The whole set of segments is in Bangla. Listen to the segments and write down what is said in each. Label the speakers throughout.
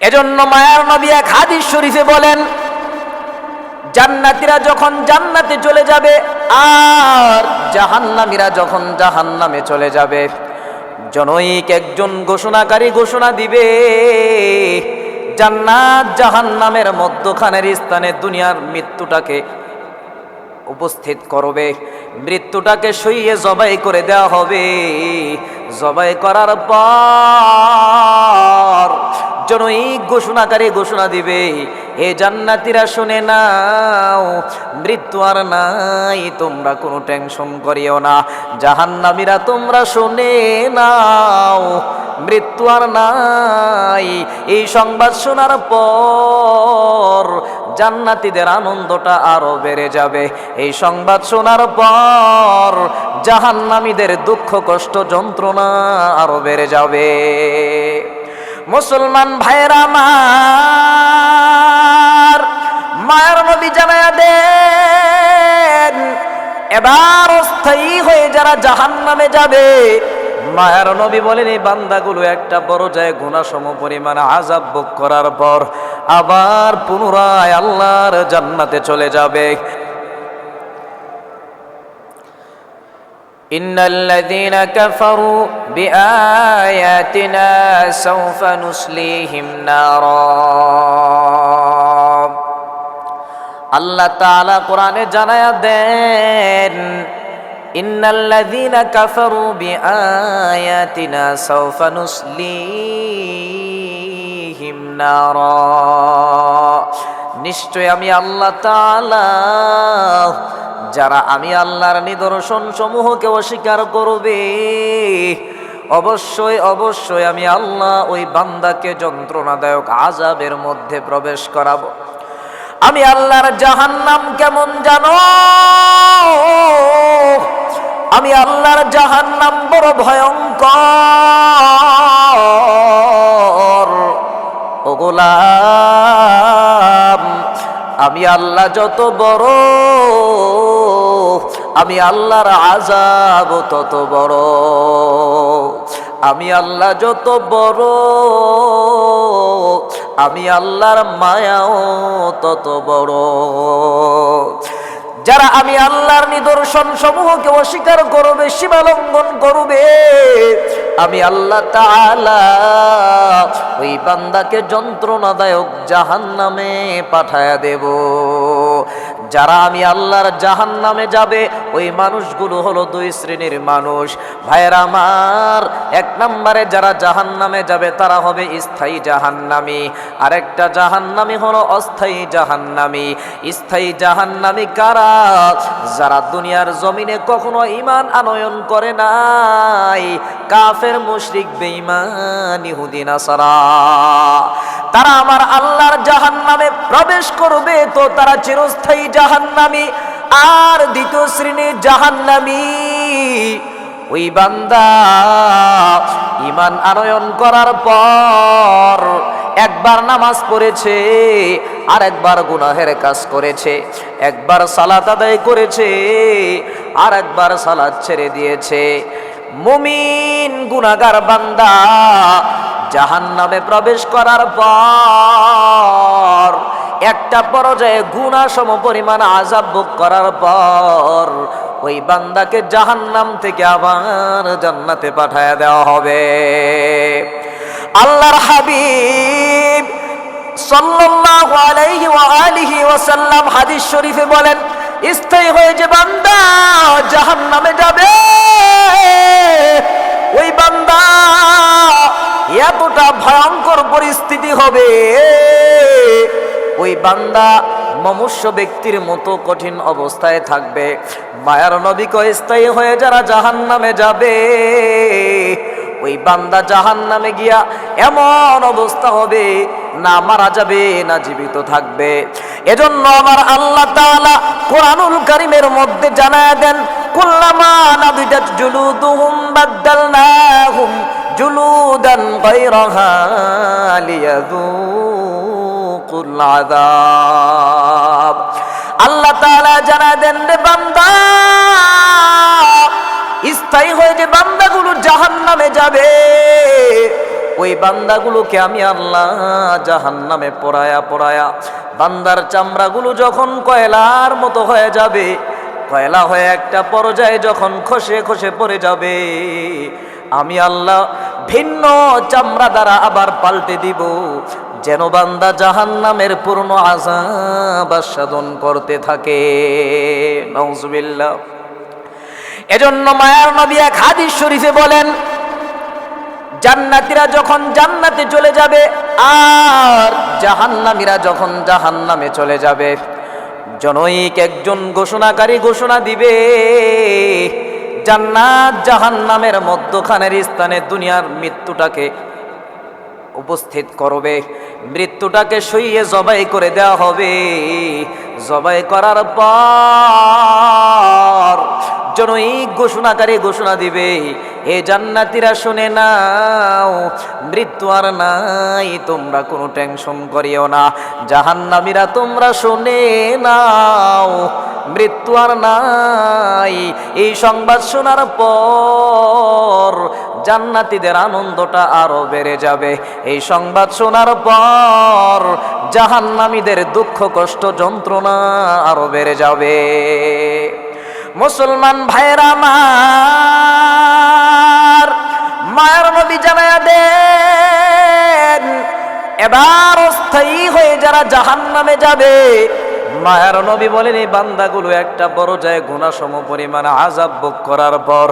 Speaker 1: এজন্য মায়ার নবী এক হাদিস শরীফে বলেন, জান্নাতীরা যখন জান্নাতে চলে যাবে, আর জাহান্নামীরা যখন জাহান্নামে চলে যাবে, জনৈক একজন ঘোষণাকারী ঘোষণা দিবে, জান্নাত জাহান্নামের মধ্যখানের স্থানে দুনিয়ার মৃত্যুটাকে উপস্থিত করবে, মৃত্যুটাকে সইয়ে জবাই করে দেওয়া হবে। জবাই করার পর জনৈক ঘোষণাকারী ঘোষণা দিবে এ জান্নাতিরা, শুনে নাও, মৃত্যু আর নাই, তোমরা কোনো টেনশন করিও না। জাহান্নামীরা, তোমরা শুনে নাও, মৃত্যু আর নাই। এই সংবাদ শোনার পর জান্নাতীদের আনন্দটা আরও বেড়ে যাবে। এই সংবাদ শোনার পর জাহান্নামীদের দুঃখ, কষ্ট, যন্ত্রণা আরও বেড়ে যাবে। মুসলমান ভাইরা আমার, মায়ের নবী জানায়া দেন, এবার অস্থায়ী হয়ে যারা জাহান্নামে যাবে, মায়ার নবী বলেন, এই বান্দাগুলো একটা বড় যায় গুণা সম পরিমাণ আজাব ভোগ করার পর আবার পুনরায় আল্লাহর জান্নাতে চলে যাবে। إن الذين كفروا بآياتنا سوف نسليهم نارا আল্লাহ তাআলা কোরআনে জানায়া দেন ইন্নাল্লাযীনা কাফারু বিআয়াতিনা সাওফা নুসলিহিম নারা নিশ্চয় আমি আল্লাহ তাআলা যারা আমি আল্লাহর নিদর্শন সমূহকে অস্বীকার করবে, অবশ্যই অবশ্যই আমি আল্লাহ ওই বান্দাকে যন্ত্রণাদায়ক আজাবের মধ্যে প্রবেশ করাবো। আমি আল্লাহর জাহান্নাম কেমন জানো? আমি আল্লাহর জাহান্নাম বড় ভয়ঙ্কর। ও গোলাম আমি আল্লাহ যত বড়, আমি আল্লাহর আজাব তত বড়। আমি আল্লাহ যত বড়, আমি আল্লাহর মায়াও তত বড়। যারা আমি আল্লাহর নিদর্শন সমূহকে অস্বীকার করবে সীমালঙ্ঘন করবে আমি আল্লাহ ওই বান্দাকে যন্ত্রণাদায়ক জাহান নামে পাঠায় দেব। যারা আমি আল্লাহর জাহান নামে যাবে, ওই মানুষগুলো হলো দুই শ্রেণির মানুষ। ভাইয়ের আমার, এক নম্বরে যারা জাহান নামে যাবে, তারা হবে স্থায়ী জাহান্নামি। আরেকটা জাহান্নামি হলো অস্থায়ী জাহান্নামি। স্থায়ী জাহান্নামি কারা? যারা দুনিয়ার জমিনে কখনো ইমান আনয়ন করে নাই, কাফের, মুশরিক, বেঈমান, ইহুদি, নাসারা। তারা আমার আল্লাহর জাহান্নামে প্রবেশ করবে তো তারা চিরস্থায়ী জাহান্নামি। আর দ্বিতীয় শ্রেণির জাহান্নামি। ওই বান্দা ইমান আনয়ন করার পর একবার নামাজ পড়েছে আর একবার গুনাহের কাজ করেছে, একবার সালাত আদায় করেছে আর একবার সালাদ ছেড়ে দিয়েছে। মুমিন গুনাগার বান্দা জাহান নামে প্রবেশ করার পর, একটা পর্যায়ে গুণা সম পরিমাণ আজাব ভোগ করার পর, ওই বান্দাকে জাহান্নাম থেকে আবার জান্নাতে পাঠায় দেওয়া হবে। আল্লাহর হাবিব সাল্লাল্লাহু আলাইহি ওয়া আলিহি ওয়াসাল্লাম হাদিস শরীফে বলেন, স্থায়ী হয়ে যে বান্দা জাহান্নামে যাবে, ওই বান্দা এতটা ভয়ঙ্কর পরিস্থিতি হবে। ওই বান্দা মমুষ্য ব্যক্তির মতো কঠিন অবস্থায় থাকবে। মায়ার নবীক স্থায়ী হয়ে যারা জাহান নামে যাবে, ওই বান্দা জাহান নামে গিয়া এমন অবস্থা হবে, না মারা যাবে, না জীবিত থাকবে। এজন্য আমার আল্লাহ তাআলা কোরআনুল কারিমের মধ্যে জানায় দেন, কুল্লামা নাদিজাত জুলুদুহুম বাদদালনাহুম জুলুদান গায়রাহা লিয়াযুকুল আযাব। আল্লাহ তাআলা জানায় দেন রে বান্দা, স্থায়ী হয়ে যে বান্দাগুলো জাহান্নামে যাবে, ওই বান্দাগুলোকে আমি আল্লাহ জাহান নামে পড়ায়া পড়ায়া বান্দার চামড়াগুলো যখন কয়লার মতো হয়ে যাবে, কয়লা হয়ে একটা পর্যায়ে যখন খসে খসে পড়ে যাবে, আমি আল্লাহ ভিন্ন চামড়া দ্বারা আবার পাল্টে দিব। যেন বান্দা জাহান নামের পূর্ণ আজাব করতে থাকে। এজন্য মায়ার নবী এক হাদিস শরীফে বলেন, জান্নাতীরা যখন জান্নাতে চলে যাবে, আর জাহান্নামীরা যখন জাহান্নামে চলে যাবে, জনৈক একজন ঘোষণাকারী ঘোষণা দিবে জান্নাত জাহান্নামের মধ্যখানের স্থানে দুনিয়ার মৃত্যুটাকে উপস্থিত করবে। মৃত্যুটাকে শুইয়ে জবাই করে দেওয়া হবে। জবাই করার পর জনৈক ঘোষণাকারী ঘোষণা দিবে এ জান্নাতিরা, শুনে নাও, মৃত্যু আর নাই, তোমরা কোনো টেনশন করিও না। জাহান্নামীরা, তোমরা শুনে নাও, মৃত্যু আর নাই। এই সংবাদ শোনার পর জান্নাতীদের আনন্দটা আরও বেড়ে যাবে। এই সংবাদ শোনার পর জাহান্নামীদের দুঃখ, কষ্ট, যন্ত্রণা আরও বেড়ে যাবে। মুসলমান ভাইরা আমার, মায়ের নবী জানায়া দেন, এবার অস্থায়ী হয়ে যারা জাহান নামে যাবে, মায়ার নবী বলেন, এই বান্দাগুলো একটা বড় যায় গুণা সম পরিমাণ আজাব ভোগ করার পর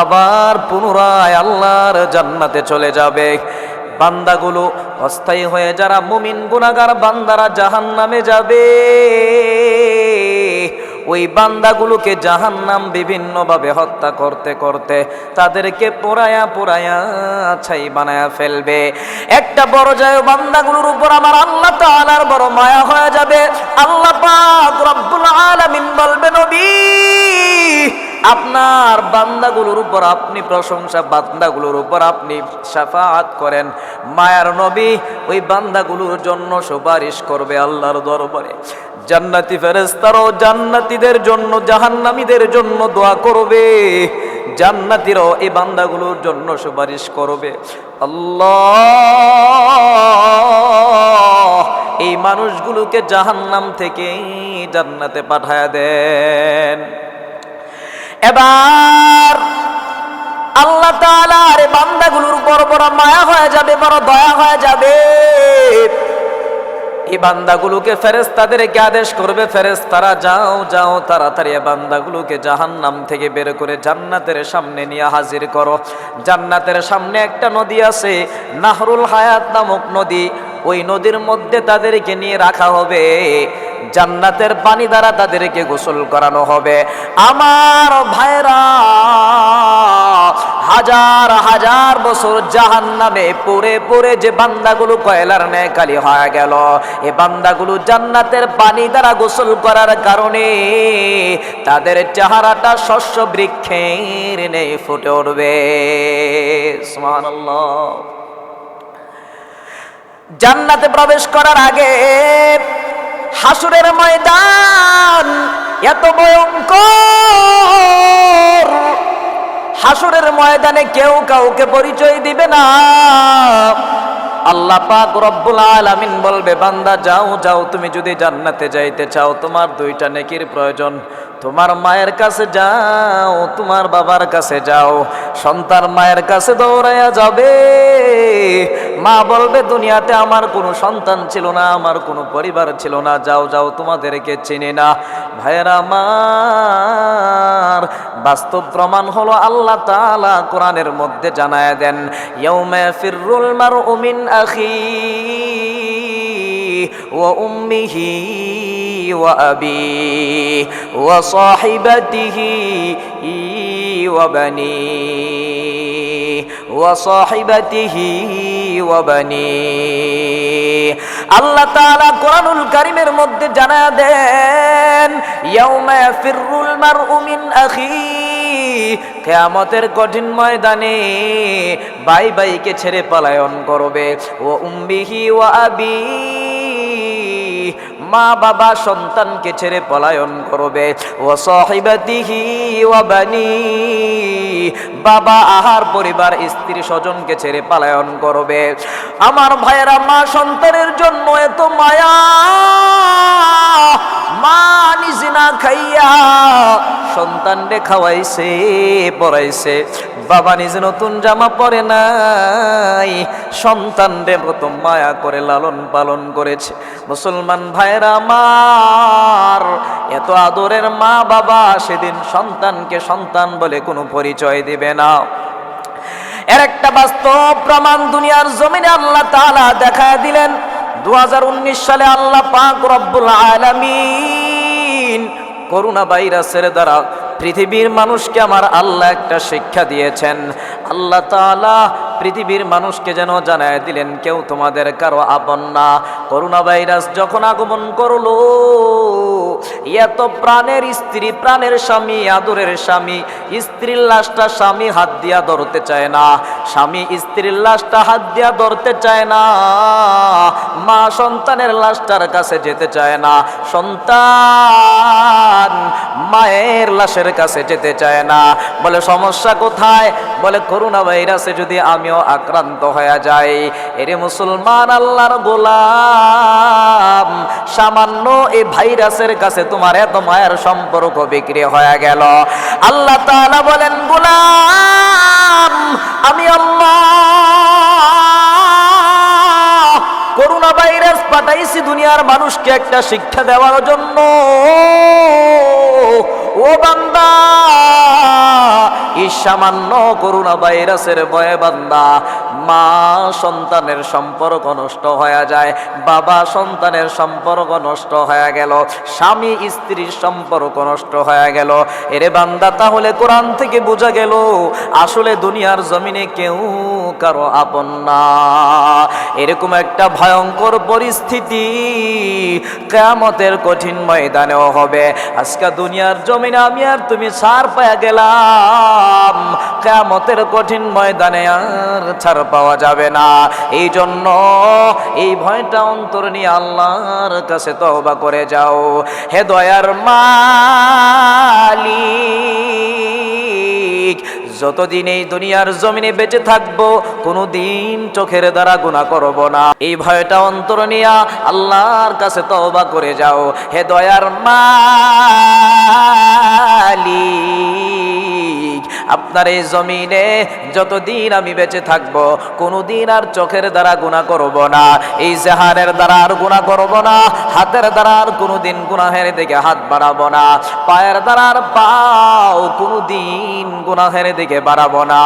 Speaker 1: আবার পুনরায় আল্লাহর জান্নাতে চলে যাবে। বান্দাগুলো অস্থায়ী হয়ে যারা মুমিন গুনাগার বান্দারা জাহান নামে যাবে। ওই বান্দাগুলোকে জাহান জাহান্নাম বিভিন্নভাবে হত্যা করতে করতে তাদেরকে পোড়ায়া পোড়ায়া ছাই বানায়া ফেলবে। একটা বড় যায় বান্দাগুলোর উপর আমার আল্লাহ তালার বড় মায়া হয়ে যাবে। আল্লাহ পাক রব্বুল আলামিন বলবে, নবী আপনার বান্দাগুলোর উপর আপনি প্রশংসা, বান্দাগুলোর উপর আপনি সাফাত করেন। মায়ার নবী ওই বান্দাগুলোর জন্য সুপারিশ করবে আল্লাহর দরবারে। জান্নাতি ফেরেস্তারও জান্নাতীদের জন্য, জাহান্নামীদের জন্য দোয়া করবে। জান্নাতিরাও এই বান্দাগুলোর জন্য সুপারিশ করবে। আল্লাহ, এই মানুষগুলোকে জাহান্নাম থেকে জান্নাতে পাঠায় দেন। এবার আল্লাহ তাআলার এই বান্দাগুলোর উপর বড় মায়া হয়ে যাবে, বড় দয়া হয়ে যাবে। এই বান্দাগুলোকে ফেরেস্তাদেরকে আদেশ করবে? ফেরেস্তারা যাও যাও, তাড়াতাড়ি বান্দাগুলোকে জাহান্নাম থেকে বের করে জান্নাতের সামনে নিয়ে হাজির করো। জান্নাতের সামনে একটা নদী আছে, নাহরুল হায়াত নামক নদী। ওই নদীর মধ্যে তাদেরকে নিয়ে রাখা হবে। জান্নাতের পানি দ্বারা তাদেরকে গোসল করানো হবে। আমার ভাইরা, হাজার হাজার বছর জাহান নামে পড়ে পড়ে যে বান্দাগুলো কয়লার ন্যায় হয়ে গেল, এ বান্দাগুলো জান্নাতের পানি দ্বারা গোসল করার কারণে তাদের চেহারাটা শস্য বৃক্ষের নেই ফুটে উঠবে। জান্নাতে প্রবেশ করার আগে হাসুরের ময়দান, এত ভয়ঙ্কর। হাসুরের ময়দানে কেউ কাউকে পরিচয় দিবে না। আল্লাহ পাক রব্বুল আলামিন বলবে, বান্দা, যাও যাও, তুমি যদি জান্নাতে যাইতে চাও, তোমার দুইটা নেকির প্রয়োজন। তোমার মায়ের কাছে যাও, তোমার বাবার কাছে যাও। সন্তান মায়ের কাছে দৌড়াইয়া যাবে। মা বলবে, দুনিয়াতে আমার কোনো সন্তান ছিল না, আমার কোনো পরিবার ছিল না, যাও যাও, তোমাদেরকে চিনি না। ভাইয়েরা আমার, বাস্তব প্রমাণ হলো আল্লাহ তাআলা কোরআনের মধ্যে জানায় দেন, ইয়াউমা ফিররুল মারউ মিন আখি ওয়া উম্মিহি ওয়া আবি ওয়া সাহিবাতিহি ওয়া বানি। আল্লাহ তাআলা কোরআনুল কারীমের মধ্যে জানা দেন কেয়ামতের কঠিন ময়দানে ভাই ভাইকে ছেড়ে পলায়ন করবে। ও উম্বিহি ওয়া আবি। মা বাবা সন্তানকে ছেড়ে পলায়ন করবে। ও সাহিবাতিহি বাবা আহার পরিবার স্ত্রী স্বজনকে ছেড়ে পালায়ন করবে। আমার ভাইয়েরা, মা সন্তানের জন্য এত মায়া। মা নিজে না খাইয়া সন্তান রে খাওয়াইছে, পড়াইছে। বাবা নিজে নতুন জামা পরে নাই। সন্তান রে কত মায়া করে লালন পালন করেছে। মুসলমান ভাইরা আমার, এত আদরের মা বাবা সেদিন সন্তানকে সন্তান বলে কোনো পরিচয় দিবে না। এর একটা বাস্তব প্রমাণ দুনিয়ার জমিনে আল্লাহ তাআলা দেখা দিলেন। দু হাজার উনিশ সালে আল্লাহ পাক রব্বুল আলামিন করোনা ভাইরাসের দ্বারা পৃথিবীর মানুষকে আমার আল্লাহ একটা শিক্ষা দিয়েছেন। আল্লাহ তালা পৃথিবীর মানুষকে যেন জানায় দিলেন, কেউ তোমাদের কারও আপন না। করোনা ভাইরাস যখন আগমন করল, এত প্রাণের স্ত্রী, প্রাণের স্বামী, আদরের স্বামী, স্ত্রীর লাশটা স্বামী হাত দিয়া ধরতে চায় না। স্বামী স্ত্রীর লাশটা হাত দিয়া ধরতে চায় না, মা সন্তানের লাশটার কাছে যেতে চায় না, সন্তান মায়ের লাশের কাছে যেতে চায় না। বলে, সমস্যা কোথায়? বলে করোনা ভাইরাসে যদি আমিও আক্রান্ত হয়ে যাই, এরে মুসলমান আল্লাহর গোলাম, সামান্য এই ভাইরাসের কাছে তোমার এত মায়ের সম্পর্ক বিক্রি হয়ে গেল। আল্লাহ তাআলা বলেন, গোলাম আমি আল্লাহ করোনা ভাইরাস পাঠাইছি দুনিয়ার মানুষকে একটা শিক্ষা দেওয়ার জন্য। ও বান্দা, এই সামান্য করোনা ভাইরাসের ভয়ে বান্দা, মা সন্তানের সম্পর্ক নষ্ট হয়ে যায়, বাবা সন্তানের সম্পর্ক নষ্ট হয়ে গেল, স্বামী স্ত্রীর সম্পর্ক নষ্ট হয়ে গেল। এরে বান্দা, তাহলে কোরআন থেকে বোঝা গেল, আসলে দুনিয়ার জমিনে কেউ কারও আপন না। এরকম একটা ভয়ঙ্কর পরিস্থিতি কেয়ামতের কঠিন ময়দানেও হবে। আজকে দুনিয়ার জমিনে আমি আর তুমি ছাড় পায়া গেলাম। কেয়ামতের কঠিন ময়দানে আর ছাড় পাওয়া যাবে না। এই জন্য এই ভয়টা অন্তর নিয়ে আল্লাহর কাছে তওবা করে যাও। হে দয়ার মালিক, যতদিন এই দুনিয়ার জমিনে বেঁচে থাকব কোনো দিন চোখের দ্বারা গুণা করব না। এই ভয়টা অন্তর নিয়া আল্লাহর কাছে তওবা করে যাও। হে দয়ার মালিক। আপনার এই জমিনে যতদিন আমি বেঁচে থাকব, কোনোদিন আর চোখের দ্বারা গুণা করব না। এই জেহানের দ্বারা আর গুণা করব না। হাতের দ্বারা আর কোনোদিন গুনাহের দিকে হাত বাড়াবো না। পায়ের দ্বারা আর পাও কোনোদিন গুনাহের দিকে বাড়াবো না।